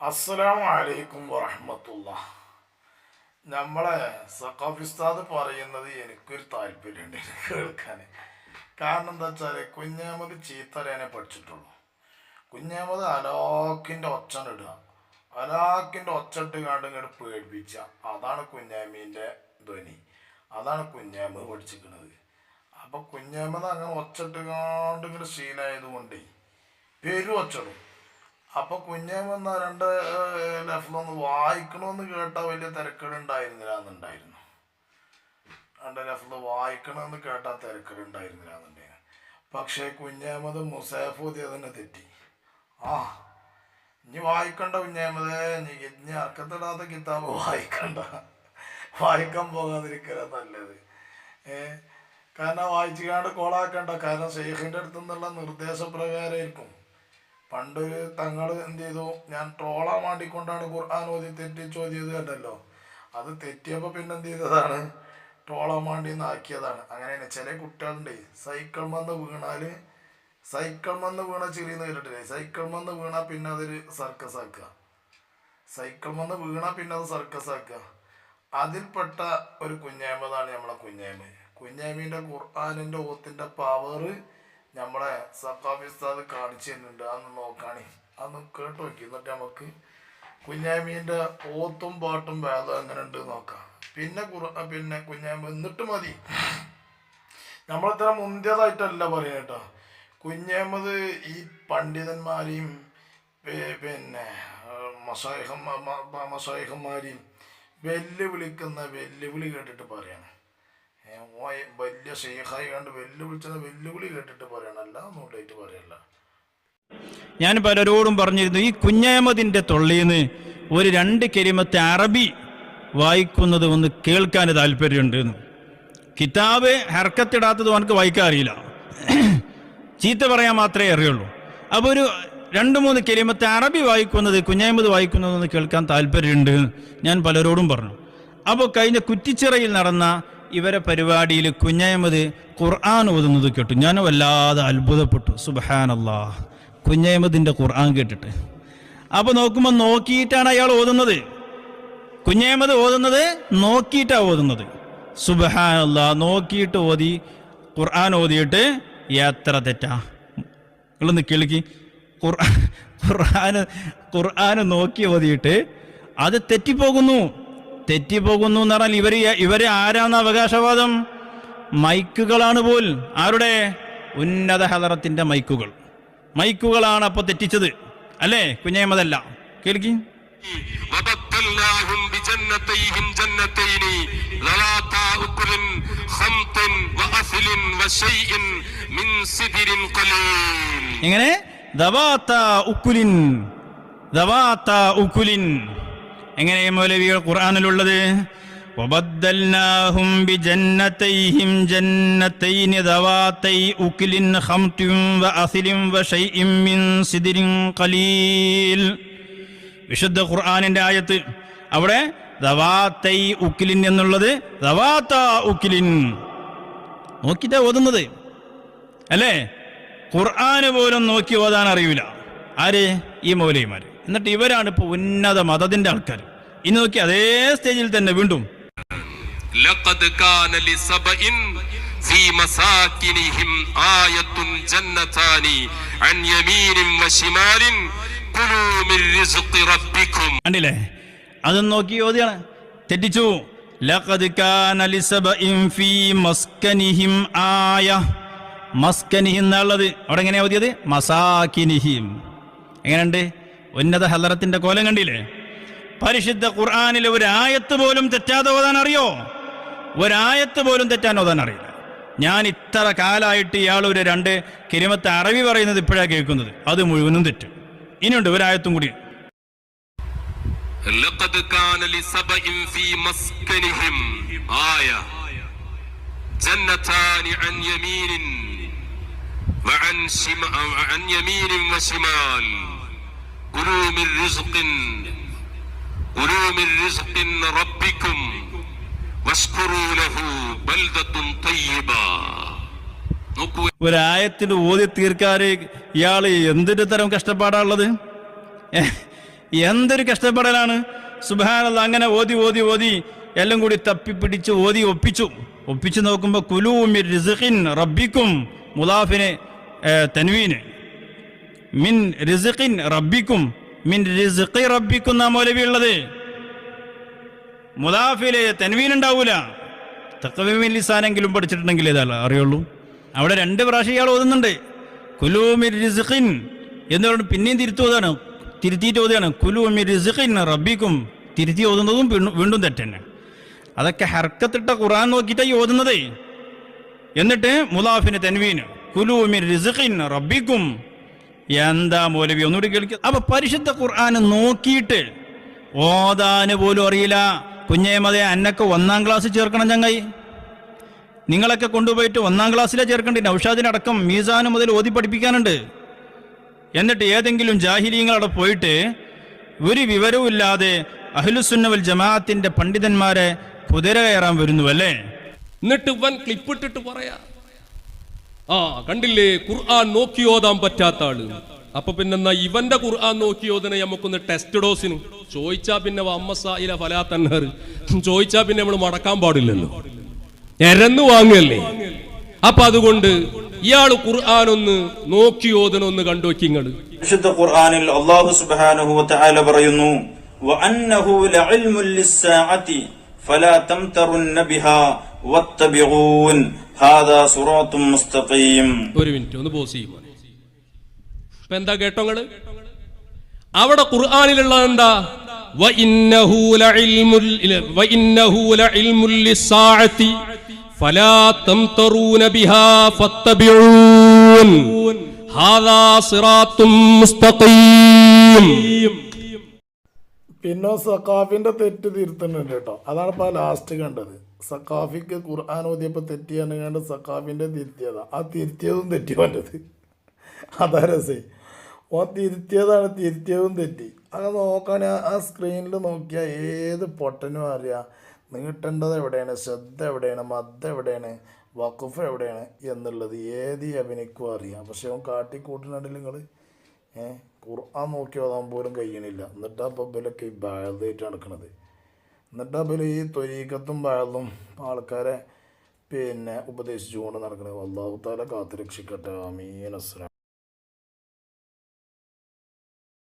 അസ്സലാമു അലൈക്കും വറഹമത്തുള്ള നമ്മളെ സഖാഫിസ്താദ് പറയുന്നത് എനിക്കൊരു താല്പര്യമുണ്ട് കേൾക്കാൻ. കാരണം എന്താ വെച്ചാൽ കുഞ്ഞാമത് ചീത്തരേനെ പഠിച്ചിട്ടുള്ളൂ. കുഞ്ഞാമത് അലാക്കിന്റെ ഒച്ചനിടുക അലാക്കിന്റെ ഒച്ചട്ട് കാണ്ട് ഇങ്ങോട്ട് പേടിപ്പിച്ച അതാണ് കുഞ്ഞാമീന്റെ ധ്വനി. അതാണ് കുഞ്ഞാമ പഠിച്ചിരിക്കുന്നത്. അപ്പം കുഞ്ഞാമത് അങ്ങനെ ഒച്ചട്ട് കാണ്ട് ഇങ്ങോട്ട് ശീലമായത് കൊണ്ടേ പേരും ഒച്ചടും അപ്പൊ കുഞ്ഞേമെന്ന രണ്ട് ലഫ്ലൊന്ന് വായിക്കണമെന്ന് കേട്ട വലിയ തിരക്കേടുണ്ടായിരുന്നില്ല എന്നുണ്ടായിരുന്നു രണ്ട് ലഫ്ല് വായിക്കണമെന്ന് കേട്ട തിരക്കേടുണ്ടായിരുന്നില്ല എന്നുണ്ടായിരുന്നു പക്ഷേ കുഞ്ഞേമത് മുസാഫൂതി അതിനെ തെറ്റി. ആ ഇനി വായിക്കണ്ട കുഞ്ഞേമത് ഇനി അർക്കത്തിടാത്ത കിതാബ് വായിക്കണ്ട. വായിക്കാൻ പോകാതിരിക്കല നല്ലത്. ഏ കാരണം വായിച്ചുകാണ്ട് കോളാക്കണ്ട. കാരണം ഷെയ്ഖിന്റെ അടുത്തുനിന്നുള്ള നിർദ്ദേശപ്രകാരമായിരിക്കും. പണ്ട് തങ്ങൾ എന്ത് ചെയ്തു? ഞാൻ ട്രോളാൻ വേണ്ടിക്കൊണ്ടാണ് ഖുർആൻ ഓതി തെറ്റി ചോദ്യത് കണ്ടല്ലോ അത് തെറ്റിയപ്പോൾ പിന്നെ എന്ത് ചെയ്തതാണ്? ട്രോളാൻ വേണ്ടി ആക്കിയതാണ്. അങ്ങനെയാണ്. ചില കുട്ടികളുണ്ട് സൈക്കിൾ വന്ന് വീണാൽ സൈക്കിൾ വന്ന് വീണ ചെറിയെന്ന് കേട്ടിട്ടില്ലേ? സൈക്കിൾ വന്ന് വീണാൽ പിന്നെ അതൊരു സർക്കസ് ആക്കുക സൈക്കിൾ വന്ന് വീണാൽ പിന്നെ അത് സർക്കസ് ആക്കുക അതിൽപ്പെട്ട ഒരു കുഞ്ഞായ്മതാണ് നമ്മളെ കുഞ്ഞായ്മ. കുഞ്ഞായ്മീന്റെ ഖുർആാനിന്റെ ഓത്തിന്റെ പവറ് നമ്മളെ സഖാഫിസ്താദ് കാണിച്ചു തരുന്നുണ്ട് അന്ന് നോക്കാണേ. അന്ന് കേട്ട് നോക്കി. എന്നിട്ട് നമുക്ക് കുഞ്ഞാമീന്റെ ഓത്തും പാട്ടും വേദം എങ്ങനെ ഉണ്ട് നോക്കാം. പിന്നെ കുറ പിന്നെ കുഞ്ഞാമ എന്നിട്ട് മതി. നമ്മളത്ര മുന്തിയതായിട്ടല്ല പറയുന്നത് കേട്ടോ. കുഞ്ഞാമത് ഈ പണ്ഡിതന്മാരെയും പിന്നെ പിന്നെ മസായിഹന്മാരെയും വെല്ലുവിളിക്കുന്ന വെല്ലുവിളി കേട്ടിട്ട് പറയണം. വലിയ ഷെയ്ഖായി കണ്ട് വെല്ലുവിളിച്ചത് വെല്ലുവിളി കേട്ടിട്ട് പറയണല്ല നോട്ടായിട്ട് പറയല്ല. ഞാൻ പലരോടും പറഞ്ഞിരുന്നു ഈ കുഞ്ഞാമതിന്റെ തൊള്ളിന്ന് ഒരു രണ്ട് കരിമത്തെ അറബി വായിക്കുന്നത് ഒന്ന് കേൾക്കാൻ താല്പര്യമുണ്ട് കിതാബ് ഹർക്കത്തിടാത്തത് അവനക്ക് വായിക്കാൻ അറിയില്ല. ചീത്ത പറയാൻ മാത്രമേ അറിയുള്ളൂ. അപ്പോൾ ഒരു രണ്ട് മൂന്ന് കരിമത്തെ അറബി വായിക്കുന്നത് കുഞ്ഞായ്മത് വായിക്കുന്നത് ഒന്ന് കേൾക്കാൻ താല്പര്യമുണ്ട്. ഞാൻ പലരോടും പറഞ്ഞു. അപ്പോൾ കഴിഞ്ഞ കുറ്റിച്ചിറയിൽ നടന്ന ഇവരെ പരിപാടിയിൽ കുഞ്ഞയമ്മത് ഖുർആൻ ഓതുന്നത് കേട്ടു. ഞാൻ വല്ലാതെ അത്ഭുതപ്പെട്ടു. സുബഹാനല്ലാ കുഞ്ഞായ്മതിന്റെ ഖുർആൻ കേട്ടിട്ട്. അപ്പോൾ നോക്കുമ്പോൾ നോക്കിയിട്ടാണ് അയാൾ ഓതുന്നത്. കുഞ്ഞയമ്മത് ഓതുന്നത് നോക്കിയിട്ടാണ് ഓതുന്നത്. സുബഹാനല്ല നോക്കിയിട്ട് ഓതി ഖുർആൻ ഓതിയിട്ട് എത്ര തെറ്റാ. നിങ്ങളൊന്ന് കേൾക്കി. ഖുർആൻ ഖുർആൻ ഖുർആൻ നോക്കി ഓതിയിട്ട് അത് തെറ്റിപ്പോകുന്നു. തെറ്റിപ്പോകുന്നു എന്ന് പറഞ്ഞാൽ ഇവർ ഇവര് ആരാന്ന അവകാശവാദം മൈക്കുകളാണ് പോൽ ആരുടെ ഉന്നത ഹലറത്തിന്റെ മൈക്കുകൾ മൈക്കുകളാണ് അപ്പോൾ തെറ്റിച്ചത് അല്ലേ കുഞ്ഞേമതല്ല കേൾക്കി وبدلناهم بجنتيهم جنتين ذواتا أكل خمط وأثل وشيء من سدر قليل എങ്ങനെ ദവാത്ത ഉക്കുലിൻ ദവാത്ത ഉക്കുലിൻ എങ്ങനെ മൗലവികൾ ഖുർആനിലുള്ളത് وبدلناهم بجنتيهم جنتين ذواتي أكل خمط وأثل وشيء من سدر قليل വിശുദ്ധ ഖുർആാനിന്റെ ആയത്ത് അവിടെ ദവാത്തൈ ഉക്കിലിൻ എന്നുള്ളത് ദവാത്ത ഉക്കിലിൻ നോക്കിട്ടാ ഓതുന്നത് അല്ലേ ഖുർആന് പോലും നോക്കി ഓതാൻ അറിയില്ല ആര് ഈ മൗലൈമാര് എന്നിട്ട് ഇവരാണ് ഇപ്പൊ ഉന്നത മതത്തിന്റെ ആൾക്കാർ ഇനി നോക്കി അതേ സ്റ്റേജിൽ തന്നെ വീണ്ടും لقد كان لسبإ في مساكنهم آية جنتان عن يمين وشمال كلوا من رزق ربكم കണ്ടില്ലേ അത് നോക്കി ഓതിയാണ് തെറ്റിച്ചു ലഖദ് കാന ലിസബഇൻ ഫീ മസ്കനിഹിം ആയ മസ്കനിഹിം എന്നുള്ളത് അവിടെ എങ്ങനെയാ ഓതിയത് മസാക്കിനിഹിം എങ്ങനെയുണ്ട് ഉന്നത ഹലറത്തിന്റെ കോലം കണ്ടില്ലേ? പരിശുദ്ധ ഖുർആാനിലെ ഒരു ആയത്ത് പോലും തെറ്റാതെ ഓതാൻ അറിയോ? ഒരായത്ത് പോലും തെറ്റാൻ ഓതാൻ അറിയില്ല. ഞാൻ ഇത്ര കാലമായിട്ട് ഇയാൾ ഒരു രണ്ട് കിരിമത്തെ അറബി പറയുന്നത് ഇപ്പോഴാണ് കേൾക്കുന്നത്. അത് മുഴുവനും തെറ്റും. ഇനിയുണ്ട് ഒരായത്തും കൂടി. ആയ. كلوا من رزق كلوا من رزق ربكم واشكروا له بلدة طيبة നോക്കൂ ഒരായത്തിന് ഓതി തീർക്കാറ് ഇയാൾ എന്തൊരു തരം കഷ്ടപ്പാടാണുള്ളത് ഏ, എന്തൊരു കഷ്ടപ്പെടലാണ് സുബാനല്ല അങ്ങനെ ഓതി ഓതി ഓതി എല്ലാം കൂടി തപ്പിപ്പിടിച്ച് ഓതി ഒപ്പിച്ചു ഒപ്പിച്ചു നോക്കുമ്പോൾ കുലൂ മിൻ റിസ്ഖിൻ റബ്ബിക്കും മുലാഫിന് ഏ, തൻവീന് മിൻ റിസിഖിൻ റബ്ബിക്കും മിൻ റിസിഖി റബ്ബിക്കും നാം ഉള്ളത് മുലാഫിലെ തൻവീൻ ഉണ്ടാവൂല തക്കവീമിൻ ലിസാനെങ്കിലും പഠിച്ചിട്ടുണ്ടെങ്കിൽ ഇതല്ല അറിയുള്ളൂ. അവിടെ രണ്ട് പ്രാവശ്യം ഇയാൾ ഓതുന്നുണ്ട്. കുലൂമിർ റിസിഖിൻ എന്ന് പറഞ്ഞു പിന്നെയും തിരുത്തി ഓതാണ് തിരുത്തിയിട്ട് ഓതുകയാണ്. കുലൂമിർ റിസിഖിൻ റബ്ബിക്കും തിരുത്തി ഓതുന്നതും വീണ്ടും- തെറ്റന്നെ. അതൊക്കെ ഹർക്കത്തിട്ട ഖുറാൻ നോക്കിയിട്ടാണ് ഓതുന്നതേ. എന്നിട്ട് മുലാഫിന് കുലു കുലൂമിർ റിസിഖിൻ റബ്ബിക്കും എന്താ മൗലവി? ഒന്നുകൂടി കേൾക്കുക അപ്പൊ പരിശുദ്ധ ഖുർആൻ നോക്കിയിട്ട് ഓതാന് പോലും അറിയില്ല. കുഞ്ഞേ മതേ അന്നൊക്കെ ഒന്നാം ക്ലാസ് ചേർക്കണം ചങ്ങായി. നിങ്ങളൊക്കെ കൊണ്ടുപോയിട്ട് ഒന്നാം ക്ലാസ്സിലെ ചേർക്കേണ്ടി? നൌഷാദിനടക്കം മീസാന് മുതൽ ഓതി പഠിപ്പിക്കാനുണ്ട്. എന്നിട്ട് ഏതെങ്കിലും ജാഹിലീങ്ങൾ പോയിട്ട് ഒരു വിവരവും ഇല്ലാതെ അഹ്ലുസുന്നവൽ ജമാഅത്തിന്റെ പണ്ഡിതന്മാരെ കുതിര കയറാൻ വരുന്നു അല്ലേ? എന്നിട്ട് ഇവൻ ക്ലിപ്പിട്ടിട്ട് പറയാ ആ കണ്ടില്ലേ? ഖുർആൻ നോക്കി ഓതാൻ പറ്റാത്ത ആൾ അപ്പൊ പിന്നെന്നാ ഇവന്റെ ഖുർആൻ നോക്കി ഓതനെ നമുക്കൊന്ന് ടെസ്റ്റ് ഡോസിന് ചോദിച്ചാ പിന്നെ അമ്മസായില ഫലാ തന്നർ ചോദിച്ചാ പിന്നെ നമ്മൾ മടക്കാൻ പാടില്ലല്ലോ. എരന്ന് വാങ്ങല്ലേ? അപ്പൊ അതുകൊണ്ട് ഇയാൾ ഖുർആൻ ഒന്ന് നോക്കി ഓതനൊന്ന് കണ്ടോക്കിങ്ങൾ വിശുദ്ധ ഖുർആനിൽ അല്ലാഹു സുബ്ഹാനഹു വ തആല പറയുന്നു വഅന്നഹു ലഇൽമുൽ ലിസ്സാഅതി ഫലാ തംതറുന്ന ബിഹാ വത്തബിഊൻ. ഒരു മിനിറ്റ് ഒന്ന് പോസ് ചെയ്യും ഇപ്പൊ എന്താ കേട്ടോ അവിടെ ഖുർആാനിലുള്ള എന്താ? പിന്നോ സഖാഫിന്റെ തെറ്റ് തിരുത്തുന്നുണ്ട് കേട്ടോ. അതാണ് ഇപ്പൊ ലാസ്റ്റ് കണ്ടത്. സക്കാഫിക്ക് ഖുർആൻ ഓതിയപ്പോൾ തെറ്റിയാണ് കണ്ട് സക്കാഫിന്റെ തിരുത്തിയതാ. ആ തിരുത്തിയതും തെറ്റി വേണ്ടത് അതാ രസേ. ഓ തിരുത്തിയതാണ് തിരുത്തിയതും തെറ്റി. അങ്ങനെ നോക്കാൻ ആ സ്ക്രീനിൽ നോക്കിയാൽ ഏത് പൊട്ടനും അറിയാം. നീട്ടേണ്ടത് എവിടെയാണ്? ശ്രദ്ധ എവിടെയാണ്? മദ്ദ എവിടെയാണ്? വഖഫ് എവിടെയാണ്? എന്നുള്ളത് ഏത് അഭിനയിക്കും അറിയാം. പക്ഷെ അവൻ കാട്ടിക്കൂട്ടിനുണ്ടെങ്കിൽ നിങ്ങൾ ഏഹ് ഖുർആൻ നോക്കി ഓതാൻ പോലും കഴിയണില്ല. എന്നിട്ടാ ഇപ്പോൾ ഇവലൊക്കെ ഈ ബാധയായിട്ട് നടക്കണത്. എന്നിട്ടാ ഇവൽ ഈ തൊരീക്കത്തും വഴതും ആൾക്കാരെ പിന്നെ ഉപദേശിച്ചുകൊണ്ട് നടക്കണത് അള്ളാഹു താല കാത്തുരക്ഷിക്കട്ടെ അമീൻ അസ്സലാം